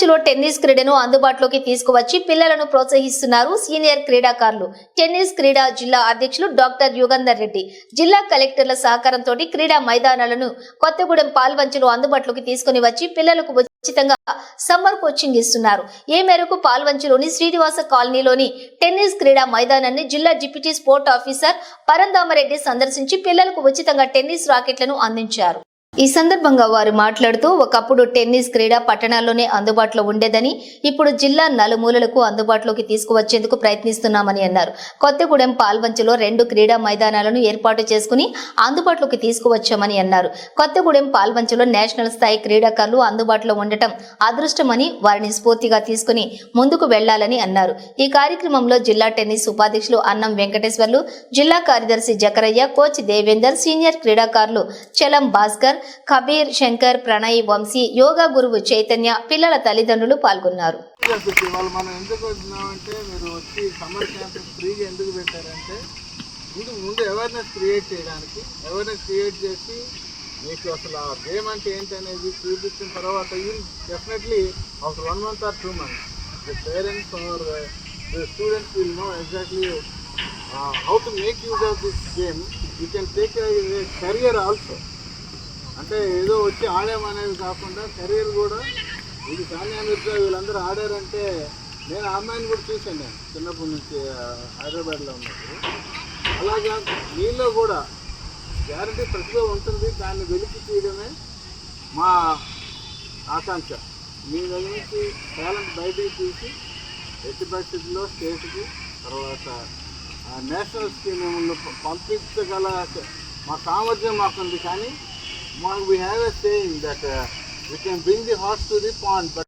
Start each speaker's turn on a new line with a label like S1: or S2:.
S1: పాల్వంచులో tennis క్రీడను అందుబాటులోకి తీసుకువచ్చి పిల్లలను ప్రోత్సహిస్తున్నారు సీనియర్ క్రీడాకారులు. టెన్నిస్ క్రీడా జిల్లా అధ్యక్షులు డాక్టర్ యుగంధర్ రెడ్డి. జిల్లా కలెక్టర్ల సహకారంతో క్రీడా మైదానాలను కొత్తగూడెం పాల్వంచలో అందుబాటులోకి తీసుకుని వచ్చి పిల్లలకు ఉచితంగా సమ్మర్ కోచింగ్ ఇస్తున్నారు. ఈ మేరకు పాల్వంచులోని శ్రీనివాస కాలనీలోని టెన్నిస్ క్రీడా మైదానాన్ని జిల్లా డిప్యూటీ స్పోర్ట్ ఆఫీసర్ పరంధామరెడ్డి సందర్శించి పిల్లలకు ఉచితంగా టెన్నిస్ రాకెట్లను అందించారు. ఈ సందర్భంగా వారు మాట్లాడుతూ ఒకప్పుడు టెన్నిస్ క్రీడ పట్టణాల్లోనే అందుబాటులో ఉండేదని ఇప్పుడు జిల్లా నలుమూలలకు అందుబాటులోకి తీసుకువచ్చేందుకు ప్రయత్నిస్తున్నామని అన్నారు. కొత్తగూడెం పాల్వంచులో రెండు క్రీడా మైదానాలను ఏర్పాటు చేసుకుని అందుబాటులోకి తీసుకువచ్చామని అన్నారు. కొత్తగూడెం పాల్వంచులో నేషనల్ స్థాయి క్రీడాకారులు అందుబాటులో ఉండటం అదృష్టమని వారిని స్ఫూర్తిగా తీసుకుని ముందుకు వెళ్ళాలని అన్నారు. ఈ కార్యక్రమంలో జిల్లా టెన్నిస్ ఉపాధ్యక్షులు అన్నం వెంకటేశ్వర్లు జిల్లా కార్యదర్శి జకరయ్య కోచ్ దేవేందర్ సీనియర్ క్రీడాకారులు చలం భాస్కర్ కబీర్ శంకర్ ప్రణయ్ వంశీ యోగా గురువు చైతన్య పిల్లల తల్లిదండ్రులు పాల్గొన్నారు.
S2: వాళ్ళు మనం ఎందుకు వచ్చినామంటే మీరు వచ్చి సమ్మర్ క్యాంప్ ఫ్రీగా ఎందుకు పెట్టారంటే ముందు ముందు అవేర్నెస్ క్రియేట్ చేయడానికి అవేర్నెస్ క్రియేట్ చేసి మీకు అసలు ఆ గేమ్ అంటే ఏంటి అనేది చూపించిన తర్వాత you definitely after one month or two months the parents or the students will know exactly how to make use of this game you can take career also అంటే ఏదో వచ్చి ఆడామనేది కాకుండా కెరీర్ కూడా ఇది సానియా మిర్జా వీళ్ళందరూ ఆడారంటే నేను ఆ అమ్మాయిని కూడా చూశాను నేను చిన్నప్పటి నుంచి హైదరాబాద్లో ఉన్నప్పుడు. అలాగా మీలో కూడా గ్యారంటీ ప్రతిభ ఉంటుంది దాన్ని వెలికి తీయడమే మా ఆకాంక్ష. మీ దగ్గర నుంచి టాలెంట్ బయటికి తీసి ఎట్టి పరిస్థితుల్లో స్టేట్కి తర్వాత నేషనల్ నేషనల్స్కి మేము పంపించగల మా సామర్థ్యం మాకుంది. కానీ we have a saying that uh, we can bring the horse to the pond, but